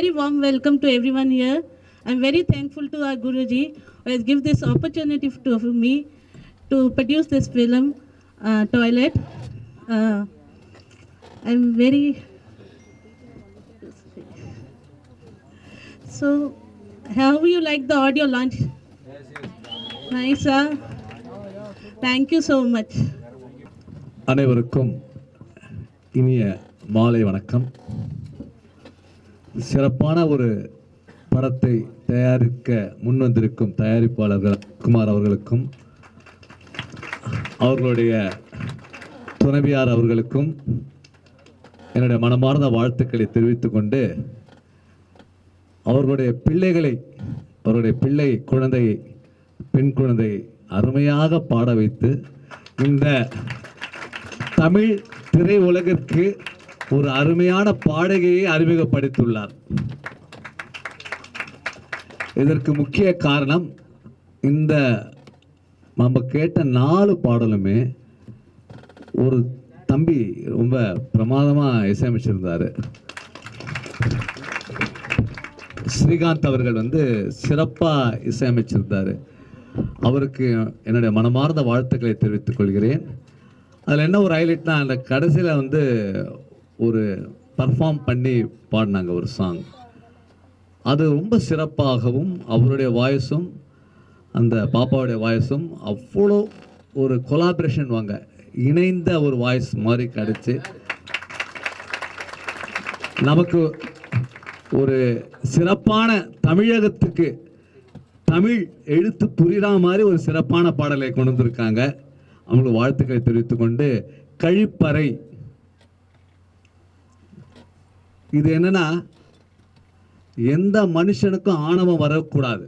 Okay, a very warm welcome to everyone here. I'm very thankful to our Guruji who has given this opportunity to for me to produce this film, uh, Toilet. Uh, I'm very. So, how you like the audio launch? Nice, huh? Thank you so much. அனைவருக்கும் இனிய மாலை வணக்கம் சிறப்பான ஒரு படத்தை தயாரிக்க முன் வந்திருக்கும் தயாரிப்பாளர்கள் குமார் அவர்களுக்கும் அவர்களுடைய துணைவியார் அவர்களுக்கும் என்னுடைய மனமார்ந்த வாழ்த்துக்களை தெரிவித்துக் கொண்டு அவர்களுடைய பிள்ளைகளை அவருடைய பிள்ளை குழந்தையை பெண் குழந்தையை அருமையாக பாட வைத்து இந்த தமிழ் திரையுலகிற்கு ஒரு அருமையான பாடகையை அறிமுகப்படுத்தியுள்ளார். இதற்கு முக்கிய காரணம் இந்த நம்ம கேட்ட நாலு பாடலுமே ஒரு தம்பி ரொம்ப பிரமாதமாக இசையமைச்சிருந்தாரு. ஸ்ரீகாந்த் அவர்கள் வந்து சிறப்பாக இசையமைச்சிருந்தார். அவருக்கு என்னுடைய மனமார்ந்த வாழ்த்துக்களை தெரிவித்துக் கொள்கிறேன். அதில் என்ன ஒரு ஹைலைட்னா அந்த கடைசியில் வந்து ஒரு பர்ஃபார்ம் பண்ணி பாடினாங்க ஒரு சாங் அது ரொம்ப சிறப்பாகவும் அவருடைய வாய்ஸும் அந்த பாப்பாவுடைய வாய்ஸும் அவ்வளோ ஒரு கொலாபரேஷன் வாங்க. இணைந்த ஒரு வாய்ஸ் மாதிரி கிடச்சி. நமக்கு ஒரு சிறப்பான தமிழகத்துக்கு தமிழ் எழுத்து புரியுற மாதிரி ஒரு சிறப்பான பாடலை கொண்டு வந்திருக்காங்க. அவங்களுக்கு வாழ்த்துக்களை தெரிவித்துக் கொண்டு கழிப்பறை இது என்னன்னா எந்த மனுஷனுக்கும் ஆணவம் வரக்கூடாது.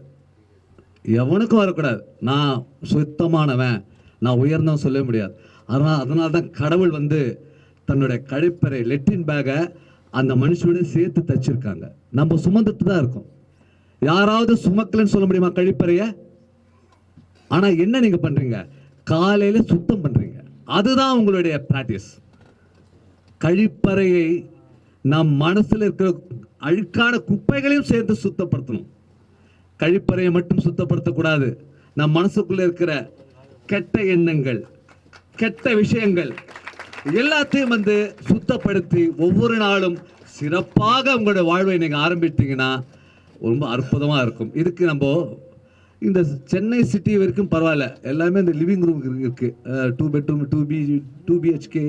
எவனுக்கும் வரக்கூடாது. நான் சுத்தமானவன் நான் உயர்ந்தவன் சொல்ல முடியாது. அதனால் அதனால தான் கடவுள் வந்து தன்னுடைய கழிப்பறை லெட்டின் பேகை அந்த மனுஷனோட சேர்த்து தச்சிருக்காங்க. நம்ம சுமந்துட்டு தான் இருக்கோம். யாராவது சுமக்கலன்னு சொல்ல முடியுமா கழிப்பறைய? ஆனால் என்ன நீங்கள் பண்ணுறீங்க காலையில் சுத்தம் பண்ணுறீங்க அதுதான் உங்களுடைய ப்ராக்டிஸ் கழிப்பறையை நம் மனசில் இருக்கிற அழுக்கான குப்பைகளையும் சேர்த்து சுத்தப்படுத்தணும். கழிப்பறையை மட்டும் சுத்தப்படுத்தக்கூடாது. நம் மனசுக்குள்ள இருக்கிற கெட்ட எண்ணங்கள் கெட்ட விஷயங்கள் எல்லாத்தையும் வந்து சுத்தப்படுத்தி ஒவ்வொரு நாளும் சிறப்பாக உங்களுடைய வாழ்வை நீங்கள் ஆரம்பித்தீங்கன்னா ரொம்ப அற்புதமாக இருக்கும். இதுக்கு நம்ம இந்த சென்னை சிட்டி வரைக்கும் பரவாயில்ல. எல்லாமே இந்த லிவிங் ரூம் இருக்கு two bedroom two B two BHK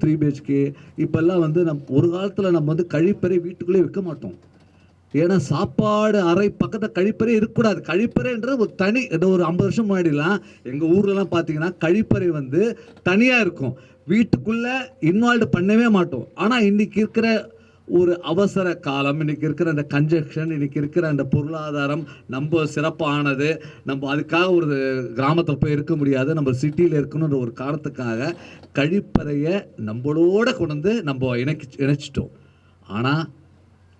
three BHK இப்போல்லாம் வந்து நம் ஒரு காலத்தில் நம்ம வந்து கழிப்பறை வீட்டுக்குள்ளே வைக்க மாட்டோம். ஏன்னா சாப்பாடு அறை பக்கத்தில் கழிப்பறை இருக்கக்கூடாது. கழிப்பறைன்றது ஒரு தனி இந்த ஒரு ஐம்பது வருஷம் முன்னாடிலாம் எங்கள் ஊர்லலாம் பார்த்தீங்கன்னா கழிப்பறை வந்து தனியாக இருக்கும். வீட்டுக்குள்ளே இன்வால்வ் பண்ணவே மாட்டோம். ஆனால் இன்றைக்கி இருக்கிற ஒரு அவசர காலம். இன்னைக்கு இருக்கிற அந்த கன்ஜெக்ஷன் இன்னைக்கு இருக்கிற அந்த பொருளாதாரம் நம்ம சிறப்பானது. நம்ம அதுக்காக ஒரு கிராமத்தை போய் இருக்க முடியாது. நம்ம சிட்டியில் இருக்கணுன்ற ஒரு காரணத்துக்காக கழிப்பறையை நம்மளோட கொண்டு வந்து நம்ம இணைக்கி இணைச்சிட்டோம். ஆனால்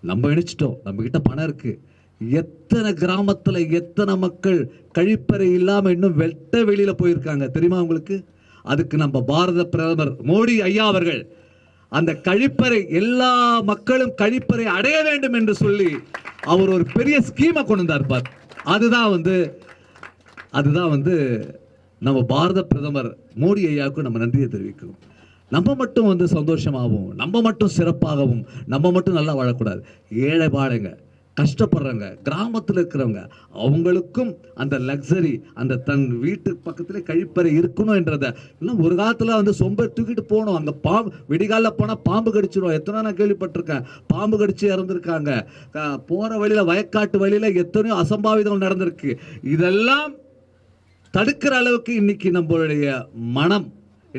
நம்ம இணைச்சிட்டோம். நம்மக்கிட்ட பணம் இருக்குது எத்தனை கிராமத்தில் எத்தனை மக்கள் கழிப்பறை இல்லாமல் இன்னும் வெட்ட வெளியில் போயிருக்காங்க தெரியுமா உங்களுக்கு? அதுக்கு நம்ம பாரத பிரதமர் மோடி ஐயா அவர்கள் அந்த கழிப்பறை எல்லா மக்களும் கழிப்பறை அடைய வேண்டும் என்று சொல்லி அவர் ஒரு பெரிய ஸ்கீமை கொண்டு வந்தார் பார். அதுதான் வந்து அதுதான் வந்து நம்ம பாரத பிரதமர் மோடி ஐயாவுக்கு நம்ம நன்றியை தெரிவிக்கும் நம்ம மட்டும் வந்து சந்தோஷமாகவும் நம்ம மட்டும் சிறப்பாகவும் நம்ம மட்டும் நல்லா வாழக்கூடாது. ஏழை வாழைங்க கஷ்டப்படுறவங்க கிராமத்தில் இருக்கிறவங்க அவங்களுக்கும் அந்த லக்ஸரி அந்த தன் வீட்டு பக்கத்தில் கழிப்பறை இருக்கணும் என்றதை. இன்னும் ஒரு காலத்தில் வந்து சொம்ப தூக்கிட்டு போகணும். அங்கே பாம்பு விடிகாலில் போனால் பாம்பு கடிச்சிடும் எத்தனை நான் கேள்விப்பட்டிருக்கேன். பாம்பு கடிச்சு இறந்துருக்காங்க. போகிற வழியில் வயக்காட்டு வழியில் எத்தனையோ அசம்பாவிதம் நடந்திருக்கு. இதெல்லாம் தடுக்கிற அளவுக்கு இன்னைக்கு நம்மளுடைய மனம்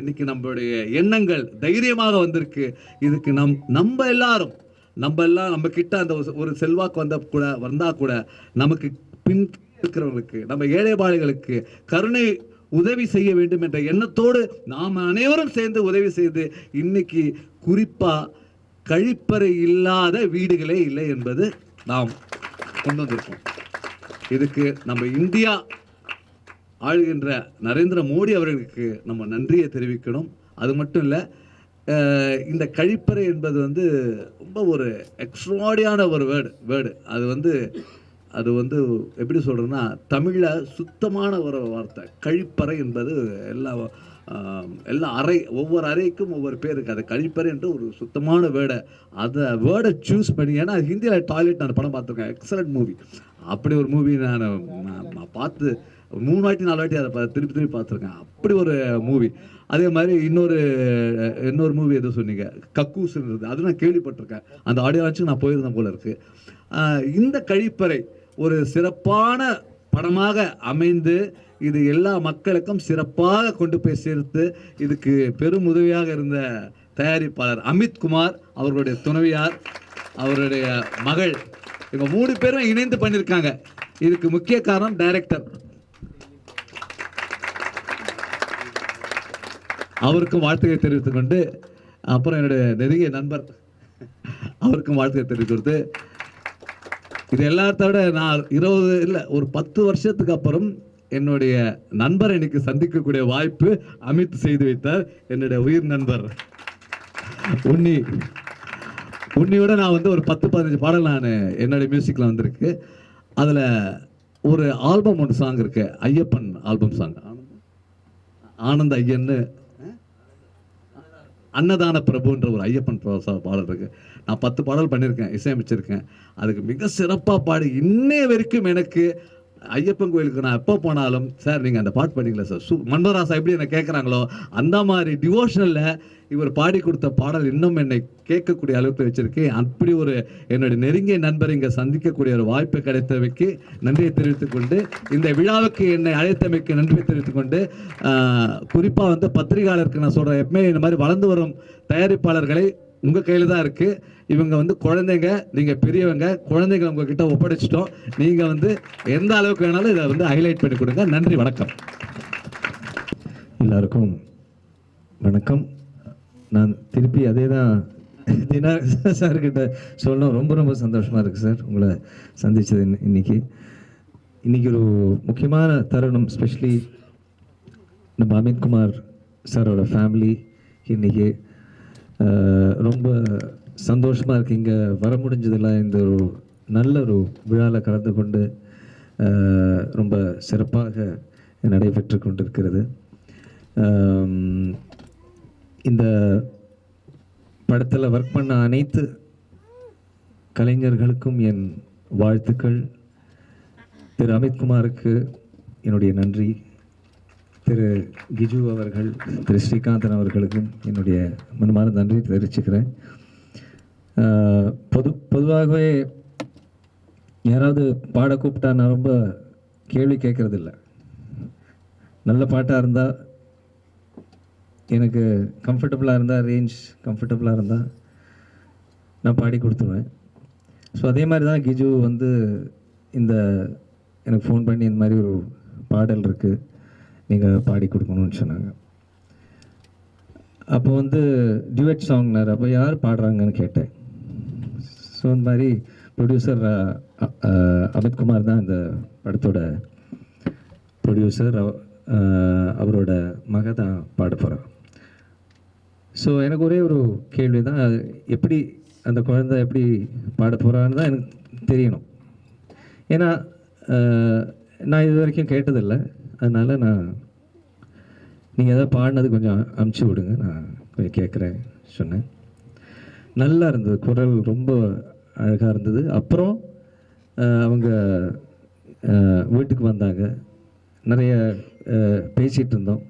இன்னைக்கு நம்மளுடைய எண்ணங்கள் தைரியமாக வந்திருக்கு. இதுக்கு நம் நம்ம எல்லாரும் நம்ம எல்லாம் நம்ம கிட்ட அந்த ஒரு- செல்வாக்கு வந்த கூட வந்தா கூட நமக்கு பின் இருக்கிறவங்களுக்கு நம்ம ஏழைபாடுகளுக்கு கருணை உதவி செய்ய வேண்டும் என்ற எண்ணத்தோடு நாம் அனைவரும் சேர்ந்து உதவி செய்து இன்னைக்கு குறிப்பா கழிப்பறை இல்லாத வீடுகளே இல்லை என்பது நாம் கொண்டு வந்திருக்கோம் இதுக்கு நம்ம இந்தியா ஆளுகின்ற நரேந்திர மோடி அவர்களுக்கு நம்ம நன்றியை தெரிவிக்கணும். அது மட்டும் இல்லை இந்த கழிப்பறை என்பது வந்து ரொம்ப ஒரு எக்ஸ்ட்ராடியான ஒரு வேர்டு வேர்டு அது வந்து அது வந்து எப்படி சொல்கிறேன்னா தமிழில் சுத்தமான ஒரு வார்த்தை. கழிப்பறை என்பது எல்லா எல்லா அறை ஒவ்வொரு அறைக்கும் ஒவ்வொரு பேர் இருக்குது அது கழிப்பறை என்று ஒரு சுத்தமான வேர்டை அதை வேர்டை சூஸ் பண்ணி ஏன்னா ஹிந்தியில் டாய்லெட் நான் படம் பார்த்துருக்கேன். எக்ஸலண்ட் மூவி அப்படி ஒரு மூவி நான் பார்த்து மூணு வாட்டி நாலு வாட்டி அதை திருப்பி திருப்பி பார்த்துருக்கேன். அப்படி ஒரு மூவி அதே மாதிரி இன்னொரு இன்னொரு மூவி எதோ சொன்னீங்க? கக்கூஸ்ன்றது அது நான் கேள்விப்பட்டிருக்கேன். அந்த ஆடியோ லான்ச்சுக்கு நான் போயிருந்தேன் போல இருக்கு. இந்த கழிப்பறை ஒரு சிறப்பான படமாக அமைந்து இது எல்லா மக்களுக்கும் சிறப்பாக கொண்டு போய் சேர்த்து இதுக்கு பெரும் உதவியாக இருந்த தயாரிப்பாளர் அமித்குமார் அவர்களுடைய துணைவியார் அவருடைய மகள் இவங்க மூணு பேரும் இணைந்து பண்ணியிருக்காங்க. இதுக்கு முக்கிய காரணம் டைரக்டர் அவருக்கும் வாழ்த்துக்களை தெரிவித்துக் கொண்டு அப்புறம் என்னுடைய நெருங்கிய நண்பர் அவருக்கும் வாழ்த்துக்களை தெரிவித்து கொடுத்து இது எல்லாத்தோட விட நான் இருபது இல்லை ஒரு பத்து வருஷத்துக்கு அப்புறம் என்னுடைய நண்பர் இன்னைக்கு சந்திக்கக்கூடிய வாய்ப்பு அமித் செய்து வைத்தார். என்னுடைய உயிர் நண்பர் உன்னி. உன்னியோட நான் வந்து ஒரு பத்து பதினஞ்சு பாடல் நான் என்னுடைய மியூசிக்கில் வந்திருக்கு. அதில் ஒரு ஆல்பம் ஒன்று சாங் இருக்கு ஐயப்பன் ஆல்பம் சாங் ஆனந்த ஐயன்னு அன்னதான பிரபுன்ற ஒரு ஐயப்பன் பா- பாடல் இருக்கு. நான் பத்து பாடல் பண்ணியிருக்கேன் இசையமைச்சிருக்கேன். அதுக்கு மிக சிறப்பாக பாடி இன்னைய வரைக்கும் எனக்கு ஐயப்பன் கோயிலுக்கு நான் எப்போ போனாலும் சார் நீங்கள் அந்த பாட்டு பண்ணீங்களா சார் சூ மன்மராசா எப்படி என்ன கேட்குறாங்களோ அந்த மாதிரி டிவோஷனலில் இவர் பாடி கொடுத்த பாடல் இன்னும் என்னை கேட்கக்கூடிய அளவுக்கு வச்சுருக்கேன் அப்படி ஒரு என்னுடைய நெருங்கிய நண்பர் இங்கே சந்திக்கக்கூடிய ஒரு வாய்ப்பு கிடைத்தமைக்கு நன்றியை தெரிவித்துக் கொண்டு இந்த விழாவுக்கு என்னை அழைத்தமைக்கு நன்றி தெரிவித்துக் கொண்டு குறிப்பாக வந்து பத்திரிகையாளருக்கு நான் சொல்கிறேன் எப்பவுமே இந்த மாதிரி வளர்ந்து வரும் தயாரிப்பாளர்களை உங்கள் கையில் தான் இருக்குது இவங்க வந்து குழந்தைங்க நீங்கள் பெரியவங்க குழந்தைங்களை உங்ககிட்ட ஒப்படைச்சிட்டோம். நீங்கள் வந்து எந்த அளவுக்கு வேணாலும் இதை வந்து ஹைலைட் பண்ணி கொடுங்க. நன்றி வணக்கம். எல்லாருக்கும் வணக்கம். நான் திருப்பி அதே தான் தினா சார்கிட்ட சொல்லணும். ரொம்ப ரொம்ப சந்தோஷமாக இருக்குது சார் உங்களை சந்தித்தது இன்னைக்கு. இன்றைக்கி ஒரு முக்கியமான தருணம் ஸ்பெஷலி நம்ம அமித்குமார் சாரோட ஃபேமிலி இன்னைக்கு ரொம்ப சந்தோஷமாக இருக்குது இங்கே வர முடிஞ்சதெல்லாம் இந்த ஒரு நல்ல ஒரு விழாவில் கலந்து கொண்டு ரொம்ப சிறப்பாக நடைபெற்று கொண்டிருக்கிறது. இந்த படத்தில் ஒர்க் பண்ண அனைத்து கலைஞர்களுக்கும் என் வாழ்த்துக்கள். திரு அமித்குமாருக்கு என்னுடைய நன்றி. திரு கிஜு அவர்கள் திரு ஸ்ரீகாந்தன் அவர்களுக்கும் என்னுடைய மனமான நன்றி தெரிவிச்சுக்கிறேன். பொது பொதுவாகவே யாராவது பாட கூப்பிட்டா நான் ரொம்ப கேள்வி கேட்கறதில்ல. நல்ல பாட்டாக இருந்தால் எனக்கு கம்ஃபர்டபுளாக இருந்தால் ரேஞ்ச் கம்ஃபர்டபுளாக இருந்தால் நான் பாடி கொடுத்துருவேன். ஸோ அதே மாதிரி தான் கிஜு வந்து இந்த எனக்கு ஃபோன் பண்ணி இந்த மாதிரி ஒரு பாடல் இருக்குது நீங்கள் பாடி கொடுக்கணும்னு சொன்னாங்க. அப்போ வந்து டியூட் சாங்னார் அப்போ யார் பாடுறாங்கன்னு கேட்டேன். ஸோ இந்த மாதிரி ப்ரொடியூசர் அமித்குமார் தான் இந்த படத்தோட ப்ரொடியூசர் அவரோட மக தான் பாட போகிறான் ஸோ எனக்கு ஒரே ஒரு கேள்வி தான். அது எப்படி அந்த குழந்தை எப்படி பாட போகிறான்னு தான் எனக்கு தெரியணும். ஏன்னா நான் இது வரைக்கும் கேட்டதில்லை. அதனால் நான் நீங்கள் எதாவது பாடினது கொஞ்சம் அமுச்சு விடுங்க. நான் கொஞ்சம் கேட்குறேன் சொன்னேன். நல்லா இருந்தது. குரல் ரொம்ப அழகாக இருந்தது. அப்புறம் அவங்க வீட்டுக்கு வந்தாங்க. நிறைய பேசிகிட்டு இருந்தோம்.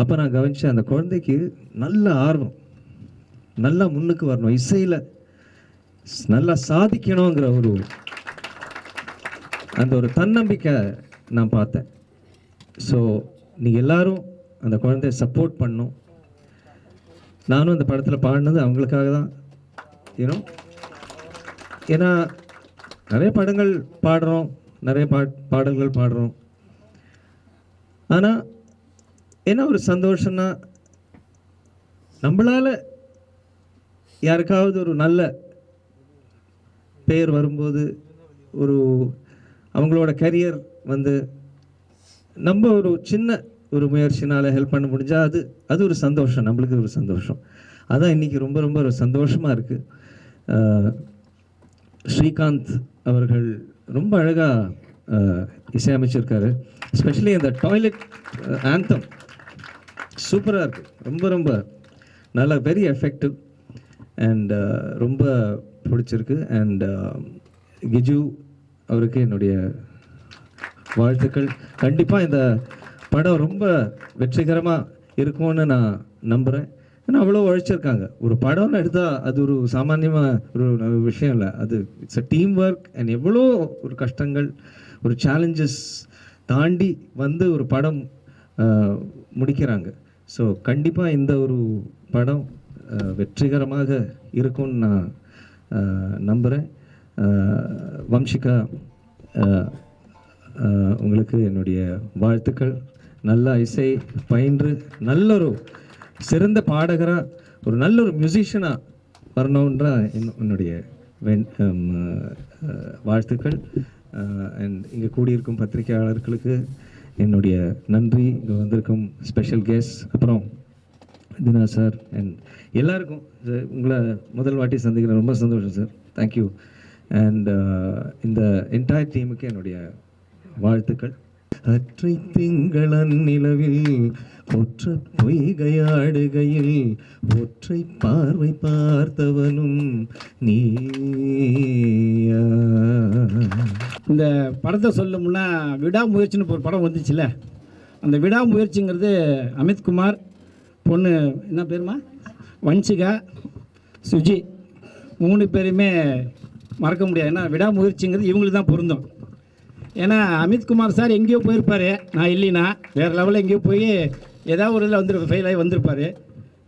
அப்போ நான் கவனித்தேன் அந்த குழந்தைக்கு நல்ல ஆர்வம். நல்லா முன்னுக்கு வரணும். இசையில் நல்லா சாதிக்கணுங்கிற ஒரு அந்த ஒரு தன்னம்பிக்கை நான் பார்த்தேன். ஸோ நீங்கள் எல்லாரும் அந்த குழந்தைய சப்போர்ட் பண்ணும் நானும் அந்த படத்தில் பாடினது அவங்களுக்காக தான். ஏன்னோ ஏன்னா நிறைய படங்கள் பாடுறோம். நிறைய பா பாடல்கள் பாடுறோம். ஆனால் என்ன ஒரு சந்தோஷம்னா நம்மளால் யாருக்காவது ஒரு நல்ல பெயர் வரும்போது ஒரு அவங்களோட கரியர் வந்து நம்ம ஒரு சின்ன ஒரு முயற்சினால் ஹெல்ப் பண்ண முடிஞ்சால் அது அது ஒரு சந்தோஷம். நம்மளுக்கு ஒரு சந்தோஷம். அதான் இன்றைக்கி ரொம்ப ரொம்ப ஒரு சந்தோஷமாக இருக்குது ஸ்ரீகாந்த் அவர்கள் ரொம்ப அழகாக இசையமைச்சிருக்காரு. எஸ்பெஷலி அந்த டாய்லெட் ஆந்தம் சூப்பராக இருக்குது ரொம்ப ரொம்ப நல்லா வெரி எஃபெக்டிவ் அண்ட் ரொம்ப பிடிச்சிருக்கு. அண்ட் கிஜு அவருக்கு என்னுடைய வாழ்த்துக்கள். கண்டிப்பாக இந்த படம் ரொம்ப வெற்றிகரமாக இருக்கும்னு நான் நம்புகிறேன் ஏன்னா அவ்வளோ உழைச்சிருக்காங்க. ஒரு படம்னு எடுத்தால் அது ஒரு சாமானியமாக ஒரு விஷயம் இல்லை. அது it's a team work and எவ்வளோ ஒரு கஷ்டங்கள் ஒரு சேலஞ்சஸ் தாண்டி வந்து ஒரு படம் முடிக்கிறாங்க. ஸோ கண்டிப்பாக இந்த ஒரு படம் வெற்றிகரமாக இருக்கும்னு நான் நம்புகிறேன் வம்சிகா உங்களுக்கு என்னுடைய வாழ்த்துக்கள். நல்ல இசை பயின்று நல்ல ஒரு சிறந்த பாடகராக ஒரு நல்ல ஒரு மியூசிஷியனாக வரணுன்ற என்- என்னுடைய வாழ்த்துக்கள். அண்ட் இங்கே கூடியிருக்கும் பத்திரிகையாளர்களுக்கு என்னுடைய நன்றி. இங்கே வந்திருக்கும் ஸ்பெஷல் கெஸ்ட் அப்புறம் தினா சார் அண்ட் எல்லாருக்கும் உங்களை முதல் வாட்டி சந்திக்கிறேன். ரொம்ப சந்தோஷம் சார் தேங்க்யூ அண்ட் இந்த என்டையர் டீமுக்கு என்னுடைய வாழ்த்துக்கள். அற்றை திங்களன் நிலவில் ஒற்ற பொய்கையாடுகையில் ஒற்றை பார்வை பார்த்தவனும் நீ இந்த படத்தை சொல்லும்னா விடாமுயற்சின்னு ஒரு படம் வந்துச்சுல்ல அந்த விடாமுயற்சிங்கிறது அமித்குமார் பொண்ணு என்ன பேருமா? வன்சிகா சுஜி மூணு பேருமே மறக்க முடியாது. ஏன்னா விடாமுயற்சிங்கிறது இவங்களுக்கு தான் பொருந்தும். ஏன்னா அமித்குமார் சார் எங்கேயோ போயிருப்பார். நான் இல்லைனா வேறு லெவலில் எங்கேயோ போய் ஏதாவது ஒரு இதில் வந்து ஃபெயில் ஆகி வந்திருப்பார்.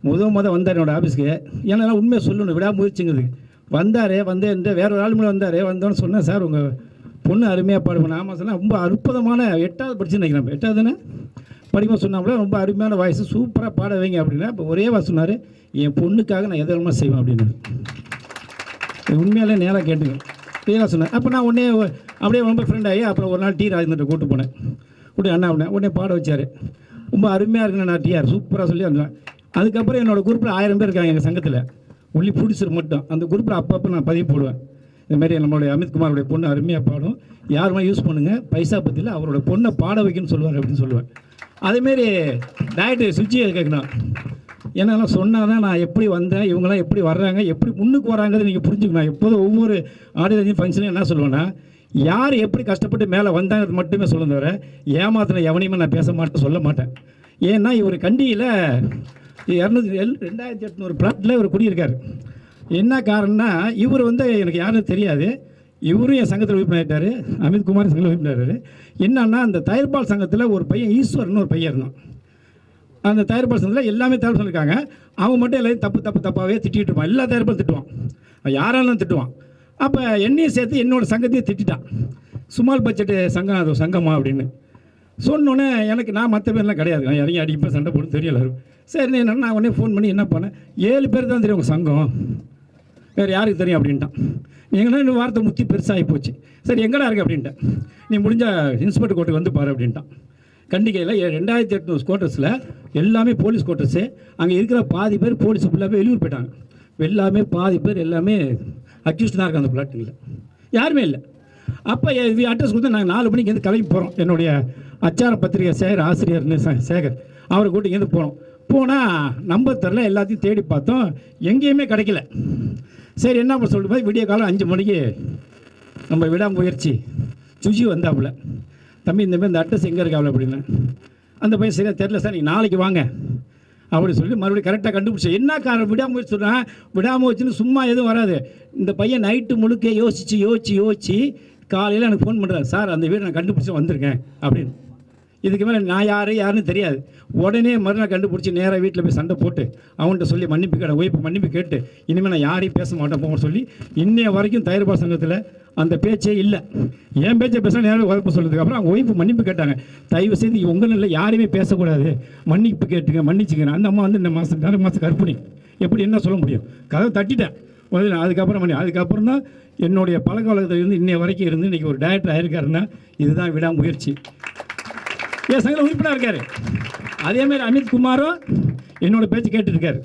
முத முத வந்தார் என்னோடய ஆஃபீஸ்க்கு ஏன்னா உண்மையை சொல்லணும் விடாமுயற்சிங்கிறது வந்தார் வந்து இந்த வேற ஒரு ஆள் மூலம் வந்தார். வந்தோன்னு சொன்னேன் சார் உங்கள் பொண்ணு அருமையாக பாடுவேன் ஆமாம் சொன்னால் ரொம்ப அற்புதமான எட்டாவது படிச்சு நினைக்கிறேன். எட்டாவதுன்னு தானே? படிக்கும் ரொம்ப அருமையான வாய்ஸ் சூப்பராக பாட வைங்க அப்படின்னா இப்போ ஒரே வாய் சொன்னார் என் பொண்ணுக்காக நான் எதை செய்வேன் அப்படின்னு உண்மையாலே நேராக கேட்டுங்க கிளியராக சொன்னேன். அப்போ நான் உடனே அப்படியே ரொம்ப ஃப்ரெண்ட் ஆகி அப்புறம் ஒரு நாள் டீ ராஜேந்திர கூட்டு போனேன். கூட்டி அண்ணா அப்படின்னா உடனே பாட வச்சார். ரொம்ப அருமையாக இருக்குண்ணா நான் டிஆர் சூப்பராக சொல்லி அந்த அதுக்கப்புறம் என்னோடய குரூப்பில் ஆயிரம் பேர் இருக்காங்க எங்கள் சங்கத்தில். உள்ளி பிடிச்சர் மட்டும். அந்த குரூப்பில் அப்பப்போ நான் பதிவு போடுவேன். இதுமாரி நம்மளுடைய அமித்குமாரோடைய பொண்ணு அருமையாக பாடும். யாருமே யூஸ் பண்ணுங்கள் பைசா பற்றியில் அவரோட பொண்ணை பாட வைக்கணும்னு சொல்லுவார் அப்படின்னு சொல்லுவேன். அதேமாரி டேரக்டர் சுச்சியை கேட்கணும். ஏன்னா சொன்னால் தான் நான் எப்படி வந்தேன் இவங்களாம் எப்படி வர்றாங்க எப்படி முன்னுக்கு வராங்கிறது நீங்கள் புரிஞ்சுக்கணும். எப்போதும் ஒவ்வொரு ஆடியோ ஃபங்க்ஷனும் என்ன சொல்லுவேன்னா யார் எப்படி கஷ்டப்பட்டு மேலே வந்தாங்கிறது மட்டுமே சொல்ல தவிர ஏமாத்தின எவனையுமே நான் பேச மாட்டேன் சொல்ல மாட்டேன். ஏன்னா இவர் கண்டியில் இரநூத்தி எல் ரெண்டாயிரத்தி எட்நூறு பிளாட்டில் இவர் குடியிருக்கார். என்ன காரணம்னா இவர் வந்து எனக்கு யாருன்னு தெரியாது. இவரும் என் சங்கத்தில் உறுப்பினராயிட்டார் அமித்குமார் சங்கத்தில் உறுப்பினராரு என்னன்னா அந்த தயர்பால் சங்கத்தில் ஒரு பையன் ஈஸ்வரன் ஒரு பையன் இருந்தான். அந்த தயாரிப்பாளர் சங்கத்தில் எல்லாமே தயார் சொல்லியிருக்காங்க அவன் மட்டும் எல்லாத்தையும் தப்பு தப்பு தப்பாகவே திட்டிகிட்டு இருப்பான். எல்லா தயாரிப்பாளரும் திட்டுவான். யாராலும் திட்டுவான். அப்போ என்னையும் சேர்த்து என்னோடய சங்கத்தையும் திட்டிட்டான். சுமால் பட்ஜெட்டு சங்கம் அது சங்கமா அப்படின்னு. சொன்னோன்னே எனக்கு நான் மற்ற பேர்லாம் கிடையாது. நான் இறங்கி அடிப்பேன் சண்டை போட்டு தெரியல சரி என்ன நான் உடனே ஃபோன் பண்ணி என்ன பண்ணேன்? ஏழு பேர் தான் தெரியும் உங்கள் சங்கம். வேறு யாருக்கு தெரியும் அப்படின்ட்டான். எங்கன்னா இந்த வார்த்தை முத்தி பெருசாகி போச்சு. சரி எங்கடா இருக்கு அப்படின்ட்டேன். நீ முடிஞ்சால் இன்ஸ்பெக்டர் கோர்ட்டுக்கு வந்து பாரு அப்படின்ட்டான். கண்டிகையில் ரெண்டாயிரத்தி எட்நூறு குவார்ட்டர்ஸில் எல்லாமே போலீஸ் குவார்ட்டர்ஸு அங்கே இருக்கிற பாதி பேர் போலீஸ் ஃபுல்லாகவே வெளியூர் போயிட்டாங்க. எல்லாமே பாதி பேர் எல்லாமே அக்யூஸ்ட் தான் இருக்காங்க அந்த பிளாட்டில் யாருமே இல்லை. அப்போ அட்ரஸ் கொடுத்து நாங்கள் நாலு மணிக்கு வந்து கிளம்பி போகிறோம் என்னுடைய அச்சார பத்திரிகை சேகர் ஆசிரியர்னு சேகர் அவரை கூட்டி இங்கேருந்து போகிறோம் போனால் நம்பர் தெரில எல்லாத்தையும் தேடி பார்த்தோம். எங்கேயுமே கிடைக்கல. சரி என்ன பண்ண சொல்லிட்டு போய் விடிய காலம் அஞ்சு மணிக்கு நம்ம விடாமுயற்சி. சுஜி வந்தாப்புல. தம்பி இந்த மாதிரி இந்த அட்ரஸ் எங்கே இருக்காப்புல அப்படின்னு. அந்த பையன் சரியாக தெரில சார் நீங்கள் நாளைக்கு வாங்க. அப்படி சொல்லி மறுபடியும் கரெக்டாக கண்டுபிடிச்சேன் என்ன காரணம்? விடாமுயற்சி சொன்னால் விடாமுயற்சின்னு சும்மா எதுவும் வராது. இந்த பையன் நைட்டு முழுக்க யோசித்து யோசித்து யோசித்து காலையில் எனக்கு ஃபோன் பண்ணுறாரு சார் அந்த வீடு நான் கண்டுபிடிச்சி வந்திருக்கேன் அப்படின்னு. இதுக்கு மேலே நான் யார் யாருன்னு தெரியாது. உடனே மறுநாள் கண்டுபிடிச்சி நேராக வீட்டில் போய் சண்டை போட்டு அவன்கிட்ட சொல்லி மன்னிப்பு கேட்ட ஒய்ப்பு மன்னிப்பு கேட்டு இனிமேல் நான் யாரையும் பேச மாட்டேன் போக சொல்லி இன்னைய வரைக்கும் தயாரிப்பா சங்கத்தில் அந்த பேச்சே இல்லை. என் பேச்சை பேசினா நேரம் உதப்ப சொன்னதுக்கப்புறம் அவங்க ஒய்ப்பு மன்னிப்பு கேட்டாங்க. தயவு செய்து உங்களில் யாரையுமே பேசக்கூடாது. மன்னிப்பு கேட்டுங்க மன்னிச்சுக்கிறேன். அந்த அம்மா வந்து இந்த மாதம் நாலு மாதம் கற்பனை எப்படி என்ன சொல்ல முடியும்? கதை தட்டிட்டேன். முதல்ல அதுக்கப்புறம் பண்ணி அதுக்கப்புறம் தான் என்னுடைய பழக்க வழக்கத்தில் இருந்து இன்னைய வரைக்கும் இருந்து இன்றைக்கி ஒரு டேரக்டர் ஆயிருக்காருன்னா இதுதான் விடாமுயற்சி. என் சங்கத்தில் உறுப்பினர் இருக்கார் அதேமாதிரி அமித் குமாரும் என்னோட பேச்சு கேட்டுருக்காரு.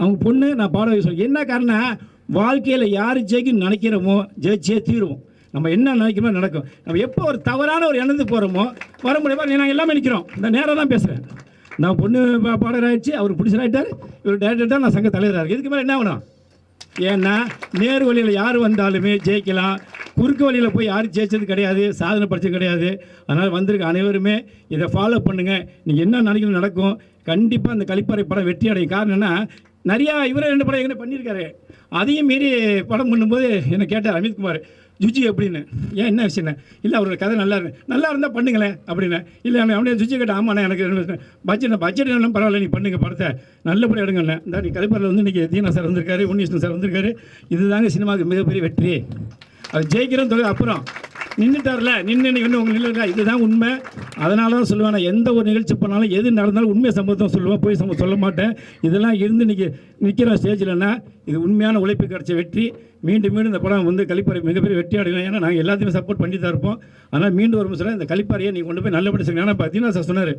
அவங்க பொண்ணு நான் பாட வைக்க சொல்லி என்ன காரணம் வாழ்க்கையில் யார் ஜெயிக்கணும்னு நினைக்கிறோமோ ஜெயிச்சே தீருவோம். நம்ம என்ன நினைக்கிறோமோ நடக்கும். நம்ம எப்போ ஒரு தவறான ஒரு எண்ணத்துக்கு போகிறோமோ வர முடியுமா நாங்கள் எல்லாமே நிற்கிறோம் நான் நேராக தான் பேசுகிறேன் நான் பொண்ணு பாடகராகிடுச்சு அவர் பிடிச்சராயிட்டார் இவர் டேரக்டர் தான் நான் சங்க தலைவராக இருக்கு இதுக்கு மேலே என்ன வேணும் ஏன்னா நேர் வழியில் யார் வந்தாலுமே ஜெயிக்கலாம். குறுக்கு வழியில் போய் யாரும் ஜெயிச்சது கிடையாது சாதனை படித்தது கிடையாது. அதனால் வந்திருக்க அனைவருமே இதை ஃபாலோ பண்ணுங்கள் நீங்கள் என்ன நினைக்கணும் நடக்கும். கண்டிப்பாக அந்த கழிப்பறை படம் வெற்றி அடையும். காரணம் என்ன நிறையா இவரே ரெண்டு படம் எங்கே பண்ணியிருக்காரு. அதையும் மீறி படம் பண்ணும்போது என்னை கேட்டார் அமித்குமார் ஜுஜி எப்படின்னு? ஏன் என்ன விஷயம் இல்லை அவரோட கதை நல்லா இருக்கு. நல்லா இருந்தால் பண்ணுங்களேன் அப்படின்னு. இல்லை அவன் அப்படியே ஜுஜி கேட்ட ஆமாண்ணே எனக்கு பட்ஜெட் பட்ஜெட் என்ன பரவாயில்ல நீ பண்ணுங்க படத்தை. நல்லபடியாக எடுங்கண்ணே. இந்த நீ கலைப்பரில் வந்து இன்றைக்கி தீனா சார் வந்திருக்காரு உன்னிஷ்ணன் சார் வந்திருக்காரு. இதுதாங்க சினிமாவுக்கு மிகப்பெரிய வெற்றி. அது ஜெயிக்கிறோம் தொழில் அப்புறம் நின்றுட்டார்ல நின்று இன்னும் உங்க நில்லுங்க இதுதான் உண்மை. அதனால தான் சொல்லுவேன் நான் எந்த ஒரு நிகழ்ச்சி பண்ணாலும் எது நடந்தாலும் உண்மை சம்பவம் சொல்லுவேன் போய் சம்பவம் சொல்ல மாட்டேன். இதெல்லாம் இருந்து இன்னைக்கு நிற்கிற ஸ்டேஜில்னா இது உண்மையான உழைப்பு கிடைச்ச வெற்றி. மீண்டும் மீண்டும் இந்த படம் வந்து கழிப்பறை மிகப்பெரிய வெற்றி அடையணும். ஏன்னா நாங்கள் எல்லாத்தையுமே சப்போர்ட் பண்ணி தான் இருப்போம். ஆனால் மீண்டும் ஒரு சொல்ல இந்த கழிப்பறையை நீ கொண்டு போய் நல்லபடி செய்யணும் ஏன்னா பார்த்தீங்கன்னா சார் சொன்னார்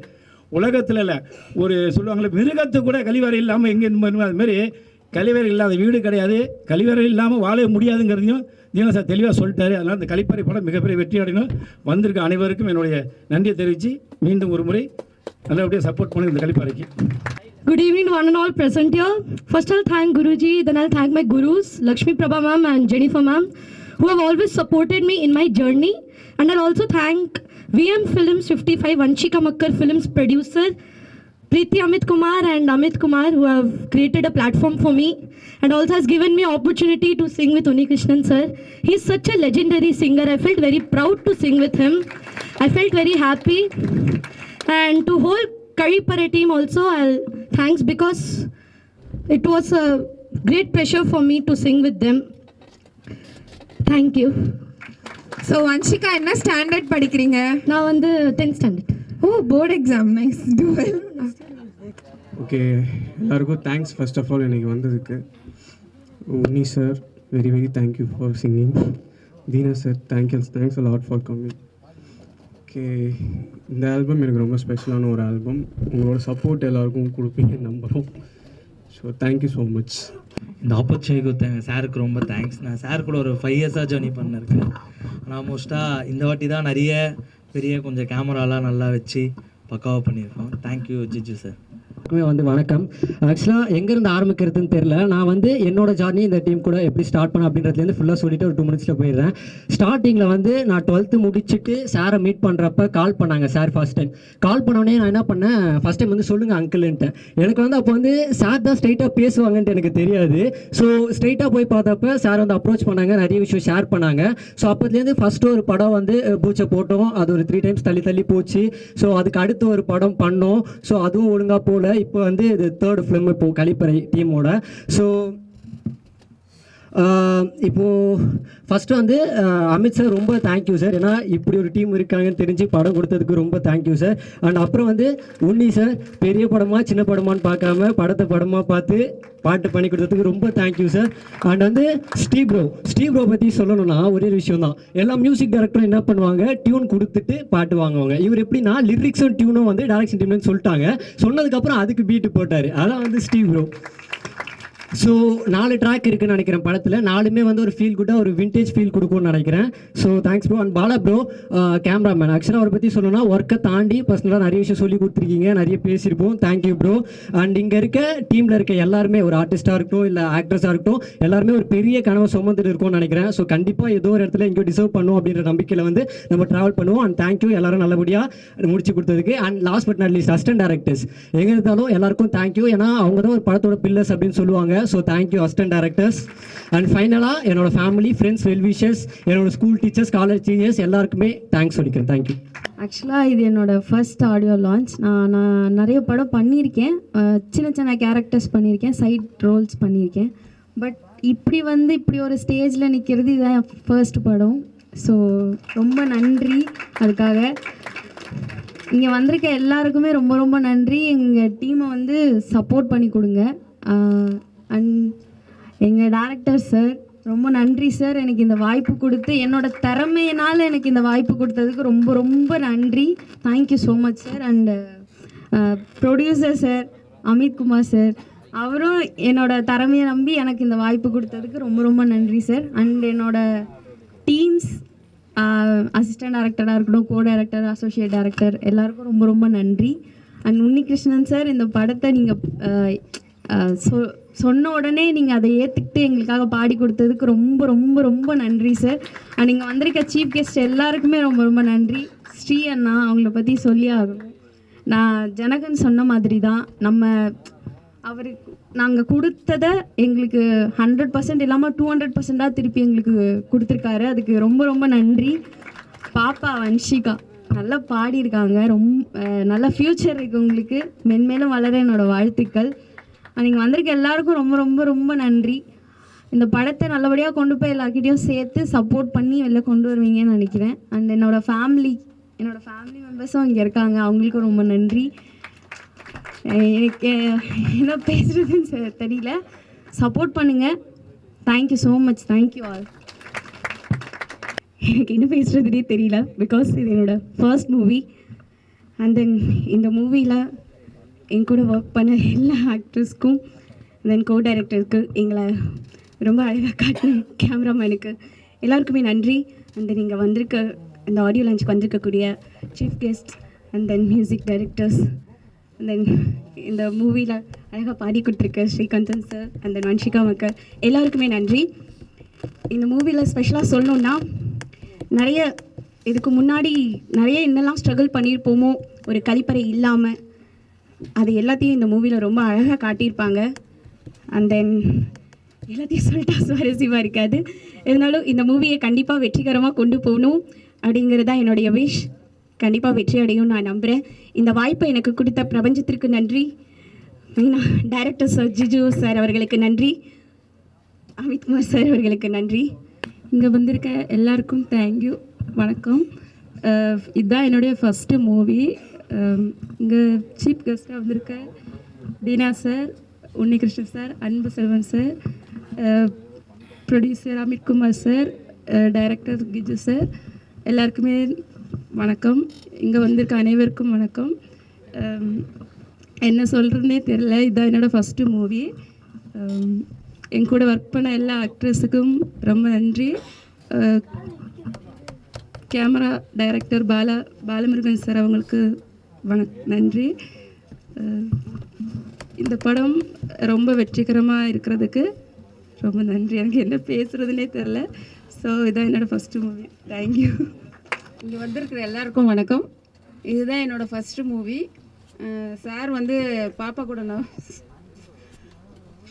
உலகத்தில் இல்லை ஒரு சொல்லுவாங்களே மிருகத்துக்கு கூட கழிவறை இல்லாமல் எங்கே அது மாதிரி கழிவறை இல்லாத வீடு கிடையாது கழிவறை இல்லாமல் வாழ முடியாதுங்கிறதையும் தீனா சார் தெளிவாக சொல்லிட்டாரு அதனால் இந்த கழிப்பறை படம் மிகப்பெரிய வெற்றி அடையணும் வந்திருக்க அனைவருக்கும் என்னுடைய நன்றியை தெரிவித்து மீண்டும் ஒரு முறை நல்லபடியாக சப்போர்ட் பண்ணுங்க இந்த கழிப்பறைக்கு Good evening to one and all present here. First, I'll thank Guruji, then I'll thank my gurus, Lakshmi Prabha ma'am and Jennifer ma'am, who have always supported me in my journey. And I'll also thank VM Films 55, Vanchika Makkar Films producer, Preeti Amit Kumar and Amit Kumar, who have created a platform for me and also has given me opportunity to sing with Uni Krishnan sir. He's such a legendary singer. I felt very proud to sing with him. I felt very happy. And to whole Karipare team also, I'll thanks because it was a great pleasure for me to sing with them. Thank you. So Vanshika என்ன standard படிக்கிறீங்க நான் வந்து tenth standard oh board exam nice do well okay எல்லாருக்கும் thanks first of all எனக்கு வந்ததுக்கு. Unni sir very very thank you for singing Dheena sir thank you thanks a lot for coming okay இந்த album எனக்கு ரொம்ப ஸ்பெஷலான ஒரு album உங்களோட support எல்லாருக்கும் கொடுப்பீங்க நம்புகிறோம் so thank you so much இந்த ஆப்பர்ச்சுனிட்டி சாருக்கு ரொம்ப தேங்க்ஸ் நான் சார் கூட ஒரு ஃபைவ் இயர்ஸாக ஜேர்னி பண்ணிருக்கேன். ஆனால் மோஸ்ட்டாக இந்த வாட்டி தான் நிறைய பெரிய கொஞ்சம் கேமராலாம் நல்லா வச்சு பக்காவாக பண்ணியிருக்கோம். தேங்க்யூ ஜிஜு சார் எல்லாருக்குமே வந்து வணக்கம். ஆக்சுவலாக எங்கேருந்து ஆரம்பிக்கிறதுன்னு தெரில நான் வந்து என்னோட ஜார்னி இந்த டீம் கூட எப்படி ஸ்டார்ட் பண்ண அப்படின்றதுலேருந்து ஃபுல்லாக சொல்லிட்டு ஒரு டூ மினிட்ஸில் போயிடுறேன். ஸ்டார்டிங்கில் வந்து நான் டுவெல்த்து முடிச்சுட்டு சாரை மீட் பண்ணுறப்ப கால் பண்ணாங்க சார் ஃபர்ஸ்ட் டைம் கால் பண்ணோடனே நான் என்ன பண்ணேன்? ஃபர்ஸ்ட் டைம் வந்து சொல்லுங்கள் அங்கிள்ன்ட்டு எனக்கு வந்து அப்போ வந்து சார் தான் ஸ்ட்ரைட்டாக பேசுவாங்கன்ட்டு எனக்கு தெரியாது. ஸோ ஸ்ட்ரைட்டாக போய் பார்த்தப்ப சார் வந்து அப்ரோச் பண்ணாங்க நிறைய விஷயம் ஷேர் பண்ணாங்க. ஸோ அப்போதுலேருந்து ஃபஸ்ட்டு ஒரு படம் வந்து பூச்சை போட்டோம். அது ஒரு த்ரீ டைம்ஸ் தள்ளி தள்ளி போச்சு. ஸோ அதுக்கு அடுத்து ஒரு படம் பண்ணோம். ஸோ அதுவும் ஒழுங்காக போகல இப்போ வந்து இது தேர்ட் ஃபிலிம் இப்போ கழிப்பறை டீமோட ஸோ இப்போது ஃபஸ்ட்டு வந்து அமித் சார் ரொம்ப தேங்க்யூ சார் ஏன்னா இப்படி ஒரு டீம் இருக்காங்கன்னு தெரிஞ்சு படம் கொடுத்ததுக்கு ரொம்ப தேங்க்யூ சார் அண்ட் அப்புறம் வந்து உன்னி சார் பெரிய படமா சின்ன படமான்னு பார்க்காம படத்தை படமாக பார்த்து பாட்டு பண்ணி கொடுத்ததுக்கு ரொம்ப தேங்க்யூ சார் அண்ட் வந்து ஸ்டீவ் ப்ரோ ஸ்டீவ் ப்ரோ பற்றி சொல்லணும்னா ஒரே ஒரு விஷயம் தான். எல்லா மியூசிக் டைரக்டரும் என்ன பண்ணுவாங்க? டியூன் கொடுத்துட்டு பாட்டு வாங்குவாங்க. இவர் எப்படின்னா லிரிக்ஸும் டியூனும் வந்து டைரக்ஷன் டீம்னு சொல்லிட்டாங்க. சொன்னதுக்கப்புறம் அதுக்கு பீட்டு போட்டார். அதான் வந்து ஸ்டீவ் ப்ரோ ஸோ நாலு ட்ராக் இருக்குன்னு நினைக்கிறேன் படத்தில். நாலுமே வந்து ஒரு ஃபீல் குட்டாக ஒரு விண்டேஜ் ஃபீல் கொடுக்கும்னு நினைக்கிறேன். So thanks bro and Bala bro cameraman ஆக்சுவலாக அவரை பற்றி சொல்லணும்னா ஒர்க்கை தாண்டி பர்சனலாக நிறைய விஷயம் சொல்லி கொடுத்துருக்கீங்க. நிறைய பேசியிருப்போம். தேங்க்யூ ப்ரோ அண்ட் இங்கே இருக்க டீமில் இருக்க எல்லாருமே ஒரு ஆர்டிஸ்ட்டாக இருக்கட்டும் இல்லை ஆக்ட்ரஸாக இருக்கட்டும் எல்லாருமே ஒரு பெரிய கனவை சுமந்துட்டு இருக்கும்னு நினைக்கிறேன். ஸோ கண்டிப்பாக ஏதோ ஒரு இடத்துல எங்கேயோ டிசர்வ் பண்ணுவோம் அப்படின்ற நம்பிக்கையில் வந்து நம்ம ட்ராவல் பண்ணுவோம். அண்ட் தேங்க்யூ எல்லாரும் நல்லபடியாக முடிச்சு கொடுத்ததுக்கு. And last but not least assistant directors எங்கே இருந்தாலும் எல்லாருக்கும் தேங்க்யூ ஏன்னா அவங்க தான் ஒரு படத்தோட பில்லர்ஸ் அப்படின்னு சொல்லுவாங்க. So thank you assistant directors and ஃபைனலாக என்னோட ஃபேமிலி ஃப்ரெண்ட்ஸ் வெல்விஷர்ஸ் என்னோட ஸ்கூல் டீச்சர்ஸ் காலேஜ் டீச்சர்ஸ் எல்லாருக்குமே தேங்க்ஸ் சொல்லிக்கிறேன். தேங்க்யூ ஆக்சுவலாக இது என்னோட ஃபர்ஸ்ட் ஆடியோ லான்ச் நான் நான் நிறைய படம் பண்ணியிருக்கேன். சின்ன சின்ன கேரக்டர்ஸ் பண்ணியிருக்கேன். சைட் ரோல்ஸ் பண்ணியிருக்கேன். பட் இப்படி வந்து இப்படி ஒரு ஸ்டேஜில் நிற்கிறது இதுதான் என் ஃபர்ஸ்ட் படம். ஸோ ரொம்ப நன்றி அதுக்காக. இங்கே வந்திருக்க எல்லாருக்குமே ரொம்ப ரொம்ப நன்றி. எங்கள் டீமை வந்து சப்போர்ட் பண்ணி கொடுங்க. அண்ட் எங்கள் டேரக்டர் சார் ரொம்ப நன்றி சார் எனக்கு இந்த வாய்ப்பு கொடுத்து என்னோட திறமையினால் எனக்கு இந்த வாய்ப்பு கொடுத்ததுக்கு ரொம்ப ரொம்ப நன்றி. Thank you so much sir and producer sir Amitkumar sir அவரும் என்னோட திறமையை நம்பி எனக்கு இந்த வாய்ப்பு கொடுத்ததுக்கு ரொம்ப ரொம்ப நன்றி சார் அண்ட் என்னோட டீம்ஸ் அசிஸ்டன்ட் டேரக்டராக இருக்கட்டும் கோ டைரக்டர் அசோசியேட் டைரக்டர் எல்லாருக்கும் ரொம்ப ரொம்ப நன்றி. அண்ட் உன்னிகிருஷ்ணன் சார் இந்த படத்தை நீங்கள் சொ uh, uh, சொன்ன உடனே நீங்கள் அதை ஏற்றுக்கிட்டு எங்களுக்காக பாடி கொடுத்ததுக்கு ரொம்ப ரொம்ப ரொம்ப நன்றி சார் நீங்கள் வந்திருக்க சீஃப் கெஸ்ட் எல்லாருக்குமே ரொம்ப ரொம்ப நன்றி. ஸ்ரீ அண்ணா அவங்கள பற்றி சொல்லி ஆகணும். நான் ஜனகன் சொன்ன மாதிரி தான் நம்ம அவருக்கு நாங்கள் கொடுத்ததை எங்களுக்கு ஹண்ட்ரட் பர்சன்ட் இல்லாமல் டூ ஹண்ட்ரட் பர்சண்டாக திருப்பி எங்களுக்கு கொடுத்துருக்காரு. அதுக்கு ரொம்ப ரொம்ப நன்றி. பாப்பா வன்ஷிகா நல்லா பாடியிருக்காங்க. ரொம்ப நல்ல ஃப்யூச்சர் இருக்குது உங்களுக்கு. மென்மேலும் வளர என்னோடய வாழ்த்துக்கள். நீங்கள் வந்திருக்க எல்லாருக்கும் ரொம்ப ரொம்ப ரொம்ப நன்றி. இந்த படத்தை நல்லபடியாக கொண்டு போய் எல்லாருக்கிட்டையும் சேர்த்து சப்போர்ட் பண்ணி வெளில கொண்டு வருவீங்கன்னு நினைக்கிறேன். அண்ட் என்னோடய ஃபேமிலி என்னோடய ஃபேமிலி மெம்பர்ஸும் இங்கே இருக்காங்க. அவங்களுக்கும் ரொம்ப நன்றி. எனக்கு என்ன பேசுறதுன்னு தெ- தெரியல. சப்போர்ட் பண்ணுங்கள் thank you so much thank you all எனக்கு என்ன பேசுகிறதுனே தெரியல. பிகாஸ் இது என்னோடய ஃபர்ஸ்ட் மூவி அண்ட் தென் இந்த மூவியில் என் கூட ஒர்க் பண்ண எல்லா ஆக்டர்ஸ்க்கும் தென் கோ டைரக்டருக்கு எங்களை ரொம்ப அழகாக காட்டின கேமராமேனுக்கு எல்லாருக்குமே நன்றி. அண்ட் தென் வந்திருக்க இந்த ஆடியோ லஞ்சுக்கு வந்திருக்கக்கூடிய chief guest and then music directors and then இந்த மூவியில் அழகாக பாடி கொடுத்துருக்க Srikanthan sir and then Vanshika மக்கள் எல்லாருக்குமே நன்றி. இந்த மூவியில் ஸ்பெஷலாக சொல்லணுன்னா நிறைய இதுக்கு முன்னாடி நிறைய என்னெல்லாம் ஸ்ட்ரகிள் பண்ணியிருப்போமோ ஒரு கழிப்பறை இல்லாமல் அது எல்லாத்தையும் இந்த மூவியில் ரொம்ப அழகாக காட்டியிருப்பாங்க. அண்ட் தென் எல்லாத்தையும் சொல்லிட்டா சுவாரஸ்யமாக இருக்காது. இருந்தாலும் இந்த மூவியை கண்டிப்பாக வெற்றிகரமாக கொண்டு போகணும் அப்படிங்கிறது தான் என்னுடைய விஷ் கண்டிப்பாக வெற்றி அடையும் நான் நம்புகிறேன் இந்த வாய்ப்பை எனக்கு கொடுத்த பிரபஞ்சத்திற்கு நன்றி. மெயினாக டைரக்டர் சார் ஜிஜு சார் அவர்களுக்கு நன்றி. அமித்குமார் சார் அவர்களுக்கு நன்றி. இங்கே வந்திருக்க எல்லாருக்கும் தேங்க்யூ வணக்கம். இதுதான் என்னுடைய ஃபஸ்ட்டு மூவி இங்கே சீஃப் கெஸ்ட்டாக வந்திருக்க Dheena sir Unnikrishnan sir Anbu Selvan sir producer Amitkumar sir director Kiju sir எல்லாருக்குமே வணக்கம். இங்கே வந்திருக்க அனைவருக்கும் வணக்கம். என்ன சொல்கிறதுனே தெரில இதுதான் என்னோடய ஃபஸ்ட்டு மூவி என் கூட ஒர்க் பண்ண எல்லா ஆக்ட்ரஸுக்கும் ரொம்ப நன்றி. Camera director Bala Balamurugan sir அவங்களுக்கு வணக் நன்றி. இந்த படம் ரொம்ப வெற்றிகரமாக இருக்கிறதுக்கு ரொம்ப நன்றி. எனக்கு என்ன பேசுகிறதுனே தெரில. ஸோ இதான் என்னோடய ஃபஸ்ட்டு மூவி தேங்க்யூ இங்கே வந்திருக்கிற எல்லாருக்கும் வணக்கம். இதுதான் என்னோடய ஃபஸ்ட்டு மூவி சார் வந்து பாப்பா கூட நான்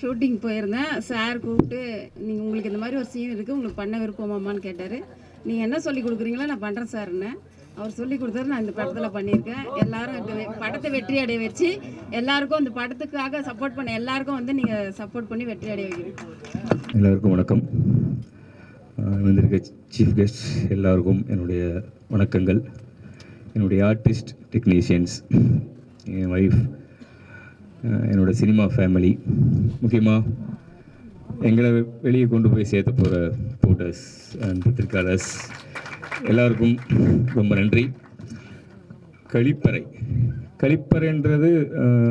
ஷூட்டிங் போயிருந்தேன். சார் கூப்பிட்டு நீங்கள் உங்களுக்கு இந்த மாதிரி ஒரு சீன் இருக்குது உங்களுக்கு பண்ண விருப்பமாமான்னு கேட்டார். நீங்கள் என்ன சொல்லி கொடுக்குறீங்களோ நான் பண்ணுறேன் சார்ன்னு அவர் சொல்லி கொடுத்தாரு நான் இந்த படத்தில் பண்ணியிருக்கேன். எல்லாரும் இந்த படத்தை வெற்றி அடைய வச்சு எல்லாருக்கும் இந்த படத்துக்காக சப்போர்ட் பண்ண எல்லாருக்கும் வந்து நீங்கள் சப்போர்ட் பண்ணி வெற்றி அடைய வைக்கிறீங்க. எல்லாருக்கும் வணக்கம். வந்திருக்க சீஃப் கெஸ்ட் எல்லாருக்கும் என்னுடைய வணக்கங்கள். என்னுடைய ஆர்டிஸ்ட் டெக்னீஷியன்ஸ் என் ஒய்ஃப் என்னோட சினிமா ஃபேமிலி முக்கியமாக எங்களை வெளியே கொண்டு போய் சேர்த்த போகிற போட்டர்ஸ் அண்ட் பத்திரிக்காளர்ஸ் எல்லாருக்கும் ரொம்ப நன்றி. கழிப்பறை கழிப்பறைன்றது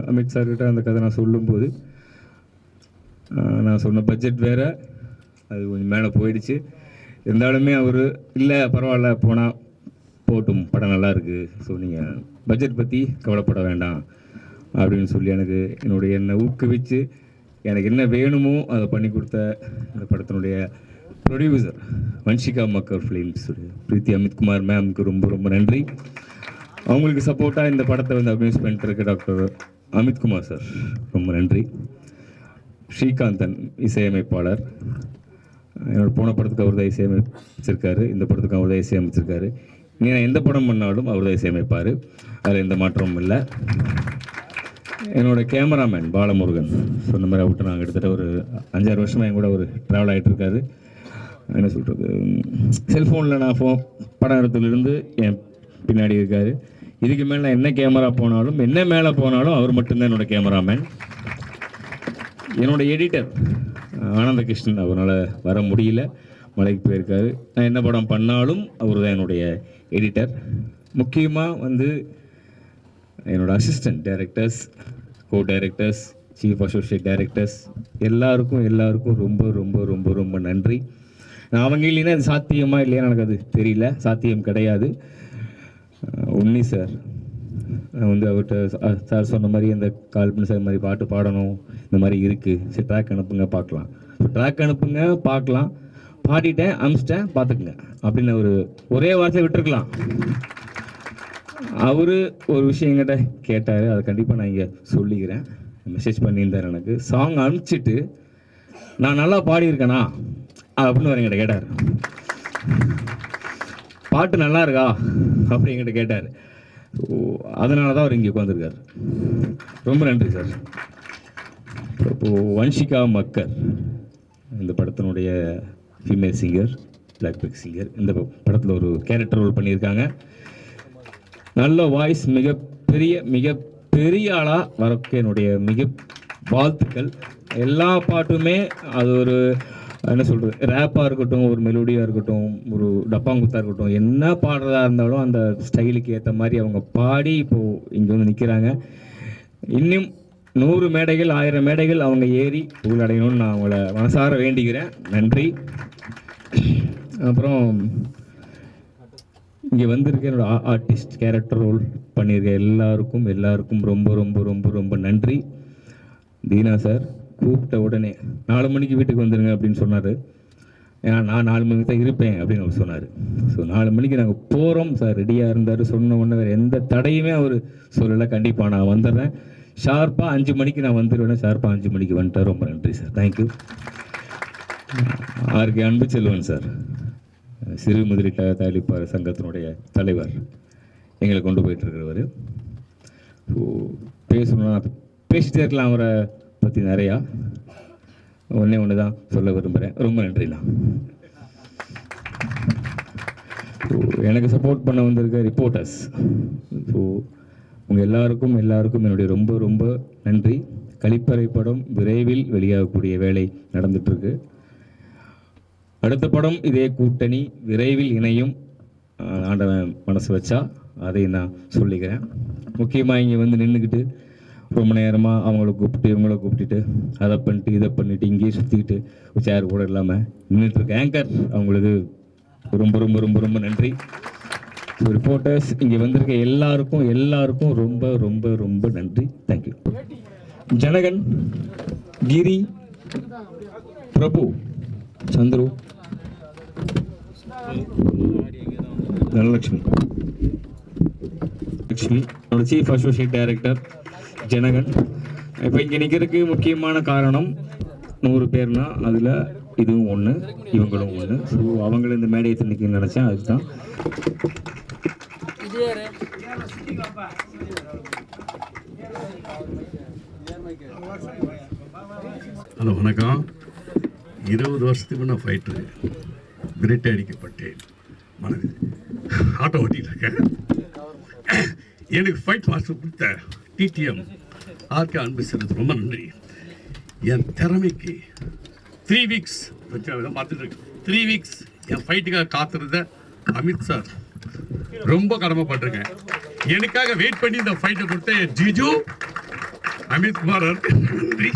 அமித் சார்கிட்ட அந்த கதை நான் சொல்லும்போது நான் சொன்ன பட்ஜெட் வேறு அது கொஞ்சம் மேலே போயிடுச்சு. இருந்தாலுமே அவர் இல்லை பரவாயில்ல போனால் போட்டும் படம் நல்லா இருக்குது ஸோ நீங்கள் பட்ஜெட் பற்றி கவலைப்பட வேண்டாம். அப்படின்னு சொல்லி எனக்கு என்னுடைய என்னை ஊக்குவித்து எனக்கு என்ன வேணுமோ அதை பண்ணி கொடுத்த இந்த படத்தினுடைய ப்ரொடியூசர் வன்ஷிகா மக்கர் ஃபிலிம்ஸ் பிரீத்தி அமித்குமார் மேம்க்கு ரொம்ப ரொம்ப நன்றி. அவங்களுக்கு சப்போர்ட்டாக இந்த படத்தை வந்து அபியூஸ் பண்ணிட்டு இருக்க டாக்டர் அமித்குமார் சார் ரொம்ப நன்றி. ஸ்ரீகாந்தன் இசையமைப்பாளர். என்னோட போன படத்துக்கு அவர் தான் இசையமைச்சிருக்காரு. இந்த படத்துக்கு அவர் தான் இசையமைச்சிருக்காரு. நீங்கள் நான் எந்த படம் பண்ணாலும் அவர் தான் இசையமைப்பார். அதில் எந்த மாற்றமும் இல்லை. என்னோட கேமராமேன் பாலமுருகன் சொன்ன மாதிரி அவர்கிட்ட நாங்கள் கிட்டத்தட்ட ஒரு அஞ்சாறு வருஷமாக என் கூட ஒரு ட்ராவல் ஆகிட்டு இருக்காரு. என்ன சொல்கிறது செல்ஃபோனில் நான் ஃபோ படம் எடுத்ததுலேருந்து என் பின்னாடி இருக்கார். இதுக்கு மேலே நான் என்ன கேமரா போனாலும் என்ன மேலே போனாலும் அவர் மட்டும்தான் என்னோட கேமராமேன். என்னோட எடிட்டர் ஆனந்த கிருஷ்ணன் அவரால் வர முடியல. மலைக்கு போயிருக்காரு. நான் என்ன படம் பண்ணாலும் அவர் தான் என்னுடைய எடிட்டர். முக்கியமாக வந்து என்னோடய assistant directors co directors chief associate directors எல்லாருக்கும் எல்லாருக்கும் ரொம்ப ரொம்ப ரொம்ப ரொம்ப நன்றி. அவங்க இல்லைன்னா அது சாத்தியமா இல்லையா எனக்கு அது தெரியல. சாத்தியம் கிடையாது. அஹ் உன்னி சார் வந்து அவர்கிட்ட சார் சொன்ன மாதிரி அந்த கால் பண்ணி சார் இந்த மாதிரி பாட்டு பாடணும். இந்த மாதிரி இருக்குது சரி ட்ராக் அனுப்புங்க பார்க்கலாம். ட்ராக் அனுப்புங்க பார்க்கலாம். பாடிட்டேன் அனுப்பிச்சிட்டேன் பார்த்துக்குங்க. அப்படின்னு ஒரு ஒரே வார்த்தை விட்டுருக்கலாம். அவர் ஒரு விஷயம் என்கிட்ட கேட்டார். அதை கண்டிப்பாக நான் இங்கே சொல்லிக்கிறேன். மெசேஜ் பண்ணியிருந்தார் எனக்கு. சாங் அனுப்பிச்சிட்டு நான் நல்லா பாடியிருக்கேனா? அப்படின்னு அவர் என்கிட்ட கேட்டார். பாட்டு நல்லா இருக்கா? அப்படி என்கிட்ட கேட்டார். ஓ அதனால தான் அவர் இங்கே உட்காந்துருக்கார் ரொம்ப நன்றி சார். இப்போது வன்ஷிகா மக்கர் இந்த படத்தினுடைய female singer playback singer இந்த படத்தில் ஒரு கேரக்டர் ரோல் பண்ணியிருக்காங்க. நல்ல வாய்ஸ் மிக பெரிய மிக பெரிய ஆளாக வரக்கு என்னுடைய மிக வாழ்த்துக்கள். எல்லா பாட்டுமே அது ஒரு என்ன சொல்கிறது ரேப்பாக இருக்கட்டும் ஒரு மெலோடியாக இருக்கட்டும் ஒரு டப்பாங்குத்தாக இருக்கட்டும் என்ன பாடுறதா இருந்தாலும் அந்த ஸ்டைலுக்கு ஏற்ற மாதிரி அவங்க பாடி இப்போது இங்கே வந்து நிற்கிறாங்க இன்னும் நூறு மேடைகள் ஆயிரம் மேடைகள் அவங்க ஏறி புகழடையணும்னு நான் அவங்கள மனசார வேண்டிக்கிறேன். நன்றி. அப்புறம் இங்கே வந்திருக்க என்னோட ஆர்டிஸ்ட் கேரக்டர் ரோல் பண்ணியிருக்க எல்லாருக்கும் எல்லாருக்கும் ரொம்ப ரொம்ப ரொம்ப ரொம்ப நன்றி. தீனா சார் கூப்பிட்ட உடனே நாலு மணிக்கு வீட்டுக்கு வந்துடுங்க அப்படின்னு சொன்னார். ஏன்னா நான் நாலு மணிக்கு தான் இருப்பேன் அப்படின்னு அவர் சொன்னார். ஸோ நாலு மணிக்கு நாங்கள் போகிறோம் சார் ரெடியாக இருந்தார் சொன்ன உடனே வேறு எந்த தடையுமே அவர் சொல்லலை. கண்டிப்பாக நான் வந்துடுறேன். ஷார்ப்பாக அஞ்சு மணிக்கு நான் வந்துடுவேன் ஷார்ப்பாக அஞ்சு மணிக்கு வந்துட்டார் ரொம்ப நன்றி சார் தேங்க்யூ ஆர்கே அன்பு செல்வன் சார் சிறு முதலீட்ட தயாரிப்பாளர் சங்கத்தினுடைய தலைவர். எங்களை கொண்டு போயிட்டு இருக்கிறவர். ஸோ பேசணும்னா பேசிட்டே இருக்கலாம் அவரை. பற்றி நிறையா. ஒன்றே ஒன்று தான் சொல்ல விரும்புகிறேன் ரொம்ப நன்றிண்ணா. ஸோ எனக்கு சப்போர்ட் பண்ண வந்திருக்க ரிப்போர்ட்டர்ஸ் ஸோ உங்கள் எல்லாருக்கும் எல்லாருக்கும் என்னுடைய ரொம்ப ரொம்ப நன்றி. கழிப்பறை படம் விரைவில் வெளியாகக்கூடிய வேலை நடந்துட்டுருக்கு. அடுத்த படம் இதே கூட்டணி விரைவில் இணையும் ஆண்டவன் மனசு வச்சா அதை நான் சொல்லிக்கிறேன். முக்கியமாக இங்கே வந்து நின்றுக்கிட்டு ரொம்ப நேரமாக அவங்கள கூப்பிட்டு இவங்கள கூப்பிட்டுட்டு அதை பண்ணிட்டு இதை பண்ணிவிட்டு இங்கேயே சுற்றிக்கிட்டு சேர் கூட இல்லாமல் நின்றுட்டுருக்க ஆங்கர் அவங்களுக்கு ரொம்ப ரொம்ப ரொம்ப ரொம்ப நன்றி. ரிப்போர்ட்டர்ஸ் இங்கே வந்திருக்க எல்லாருக்கும் எல்லாருக்கும் ரொம்ப ரொம்ப ரொம்ப நன்றி. Thank you Janagan Giri Prabhu Chandru. Dhanalakshmi. Lakshmi chief associate director Janagan. இப்போ இங்கே நிற்கிறதுக்கு முக்கியமான காரணம் நூறு பேர்னா அதில் இதுவும் ஒன்று இவங்களும் ஒன்று ஸோ அவங்கள இந்த மேடையை நிற்க நினச்சேன் அதுதான் ஹலோ வணக்கம். இருபது வருஷத்துக்கு முன்னே ஃபைட்ரு விரட்டை அடிக்கப்பட்டேன் மனது ஆட்டோ ஓட்டிட்டு இருக்கேன் எனக்கு ஃபைட் மாஸ்டர் கொடுத்த டிடிஎம் ஆர்கே அன்பு செல்லுது ரொம்ப நன்றி. என் திறமைக்கு த்ரீ வீக்ஸ் பார்த்துட்டு இருக்கேன். த்ரீ வீக்ஸ் என் ஃபைட்டுக்காக காத்திருந்த அமித் சார் ரொம்ப கடமைப்பட்டிருக்கேன். எனக்காக வெயிட் பண்ணி இந்த ஃபைட்டை கொடுத்த ஜிஜு அமித்குமார் நன்றி.